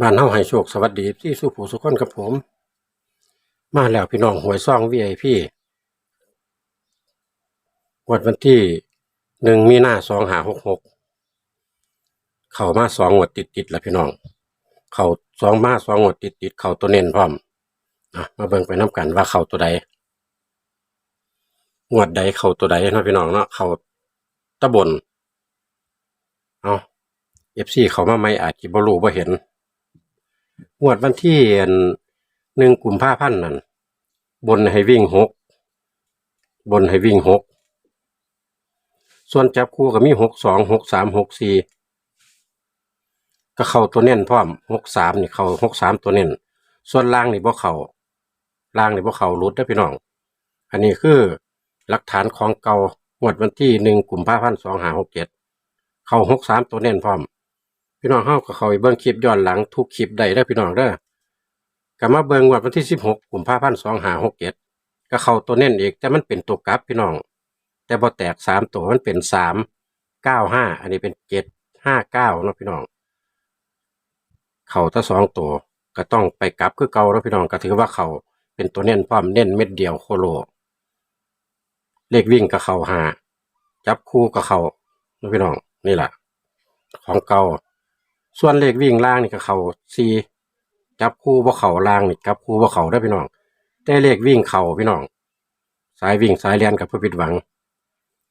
บ้านเฮาให้โชคสวัสดีที่สุผู้สุคนกับผม มาแล้วพี่น้องหวยซ่อง VIP งวดวันที่หนึ่งมีหน้าสองหาหกหกเข้ามาสองงวดติดติดแล้วพี่น้อง เข้าสองมาสองงวดติดติดเข้าตัวเน้นพร้อมอะมาเบิ่งไปน้กันว่าเข้าตัวใดงวดใดเข้าตัวใดนะพี่น้องเนาะเข้าตะบนเอาเอฟซีเขามาไม่อาจจิบ่รู้บ่เห็น งวดวันที่หนึ่งกลุ่มภาพันธ์นั่นบนให้วิ่งหกบนให้วิ่งหกส่วนจับคู่ก็มีหกสองหกสามหกสี่ก็เข้าตัวเน้นพร้อมหกสามนี่เข้าหกสามตัวเน้นส่วนล่างนี่บ่เข้าล่างนี่บ่เข้ารุดนะพี่น้อง อันนี้คือหลักฐานของเก่างวดวันที่หนึ่งกลุ่มภาพันสองห้าหกเจ็ดเข้าหกสามตัวเน้นพร้อม พี่น้องเฮาก็เข้าไปเบิ่งคลิปย้อนหลังทุกคลิปได้เด้อพี่น้องเด้อก็มาเบิ่งงวดวันที่16กุมภาพันธ์2567ก็เข้าตัวเน้นอีกแต่มันเป็นตัวกลับพี่น้อง แต่บ่แตกสามตัวมันเป็น3 9 5อันนี้เป็น7 5 9เนาะพี่น้อง เข้าทั้งสองตัวก็ต้องไปกลับคือเก่าเนาะพี่น้องก็ถือว่าเข้าเป็นตัวเน้นพร้อมเน้นเม็ดเดียวโคโล เลขวิ่งก็เข้าหาจับคู่ก็เข้านะพี่น้องนี่แหละของเก่า ส่วนเลขวิ่งล่างนี่ก็เขาซีจับคู่บ่เขาล่างนี่จับคู่บ่เขาได้พี่น้องแต่เลขวิ่งเข่าพี่น้อง สายวิ่งสายเลียนกับผู้ผิดหวัง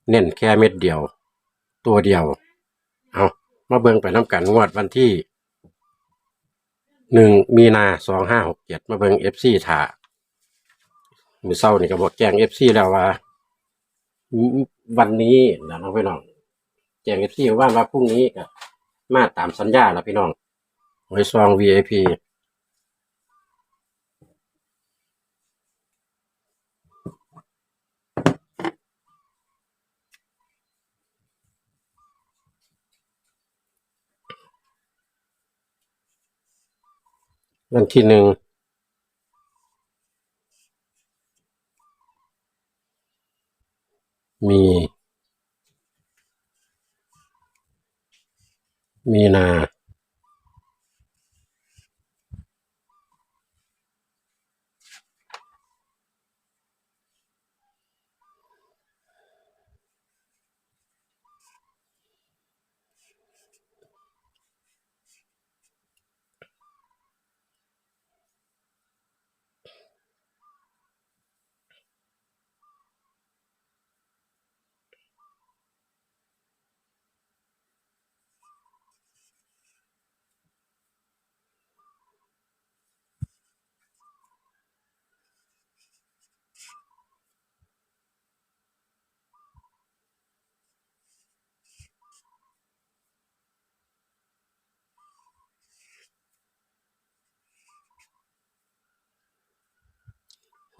เน้นแค่เม็ดเดียว ตัวเดียว เอามาเบิ่งไปน้ำกันงวดวันที่หนึ่งมีนาสองห้าหกเจ็ดมาเบิ่งเอฟซีถามือเศร้านี่ก็บอกแจ้งเอฟซีแล้วว่า วันนี้นะน้องพี่น้องแจ้งเอฟซีว่าว่าพรุ่งนี้ก็ มาตามสัญญาแล้วพี่น้องหวยซอง VIP วันที่หนึ่งมี มีนา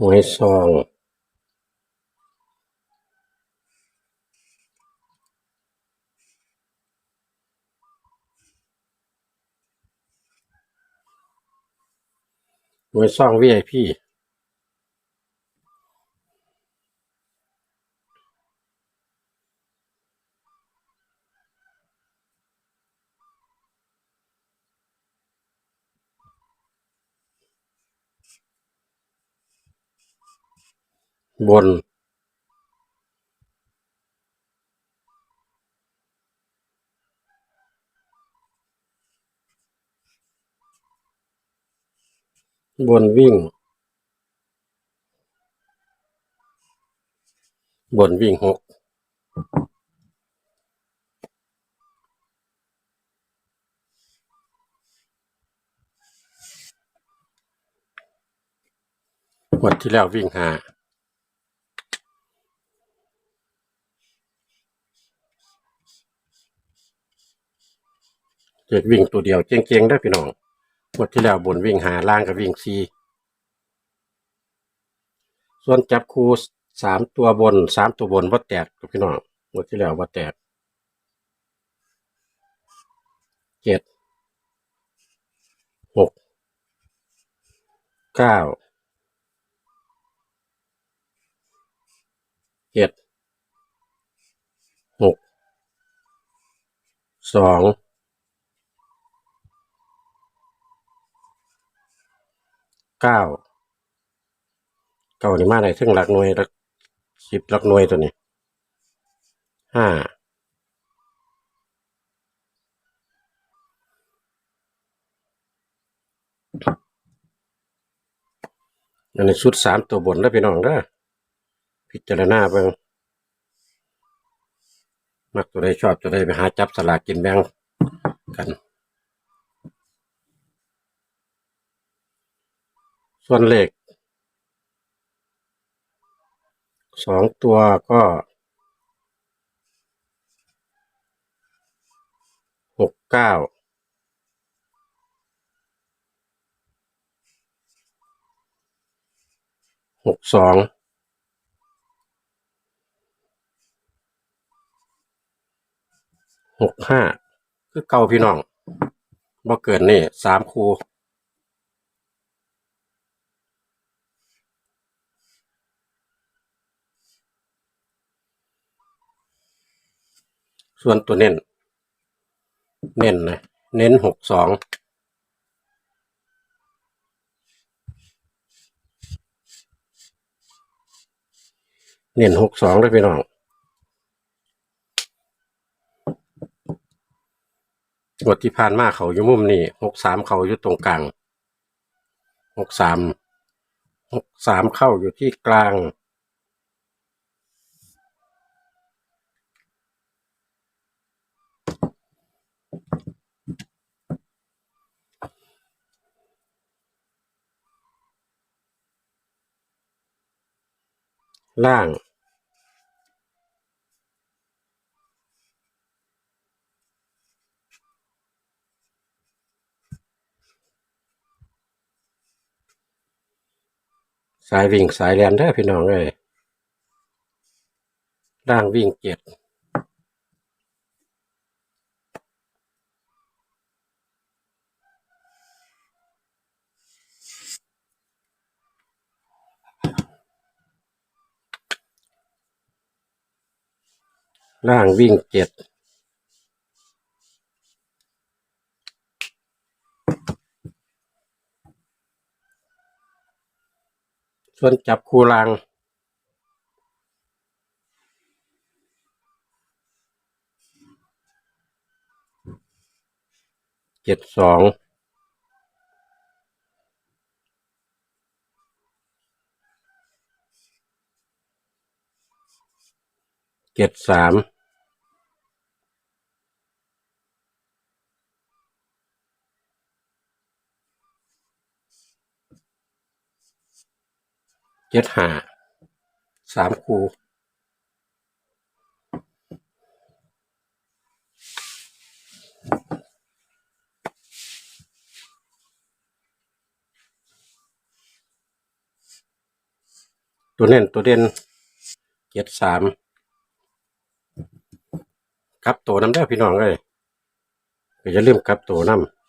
มวยซองมวยซองวีไอพี บน บนวิ่ง บนวิ่งหกวันที่แล้ววิ่งหา เจ็ดวิ่งตัวเดียวเจ๊งๆได้พี่น้องงวันที่แล้วบนวิ่งหาล่างกับวิ่งซีส่วนจับคู่สามตัวบนสามตัวบนว่าแตกกับพี่น้องงวันที่แล้วว่าแตกเจ็ดหกเก้าเจ็ดหกสอง เก้าเก้านี่มาในถึงหลักหน่วยหลักสิบหลักหน่วยตัวนี้ห้าอันนี้ชุดสามตัวบนแล้วพี่น้องเด้อพิจารณาเบิ่งมักตัวใดชอบตัวใดไปหาจับสลากกินแบ่งกัน ส่วนเลขสองตัวก็หกเก้าหกสองหกห้าคือเก่าพี่น้องบ่เกินนี่สามคู ส่วนตัวเน้น เน้นนะเน้นหกสองเน้นหกสองเลยพี่น้องงวดที่ผ่านมาเขาอยู่มุมนี่หกสามเขาอยู่ตรงกลางหกสามหกสามเข้าอยู่ที่กลาง ล่าง สายวิ่งสายแลนเด้อพี่น้องเลยล่างวิ่งเจ็ด ล่างวิ่งเจ็ดส่วนจับคู่ล่างเจ็ดสองเจ็ดสาม เจ็ดหาสามคูตัวเน้นตัวเด่นเจ็ดสามกับตัวน้ำได้พี่น้องเลยก็อย่าลืมกับตัวน้ำ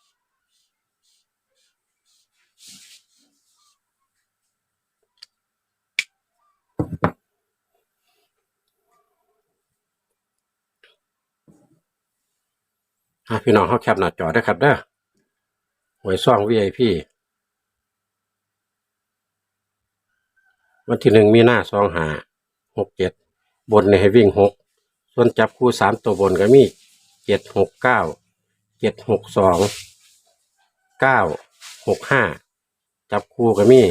อะพี่น้องเขาแคปหน้าจอได้ครับเด้อหวยซ่อง VIP วันที่หนึ่งมีหน้าซองหาหกเจ็ดบนในให้วิ่งหกส่วนจับคู่สามตัวบนก็มีเจ็ดหกเก้าเจ็ดหกสองเก้าหกห้าจับคู่ก็มี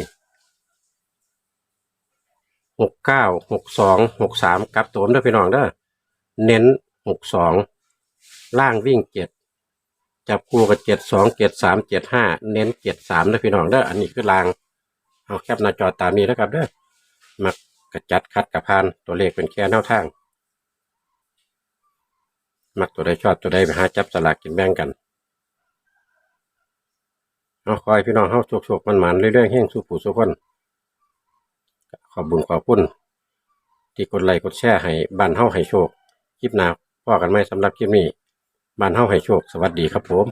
หกเก้าหกสองหกสามกลับตัวเด้พี่น้องเด้อเน้นหกสอง ล่างวิ่งเจ็ดจับคู่กับเจ็ดสองเจ็ดสามเจ็ดห้าเน้นเจ็ดสามเด้อพี่น้องเด้ออันนี้คือลางเอาแคปหน้าจอตามนี้แล้วครับเด้อมักกระจัดคัดกระพานตัวเลขเป็นแค่แนวทางมักตัวใดชอบตัวใดไปหาจับสลากกินแบ่งกันเอาคอยพี่น้องเฮาโชคๆมันหมันเรื่อยๆแห่งสู้ผู้สู้คนขอบบุญขอบคุณที่กดไลค์กดแชร์ให้บ้านเฮาให้โชคคลิปหน้าพ่อกันไหมสำหรับคลิปนี้ บ้านเฮาให้โชค สวัสดีครับผม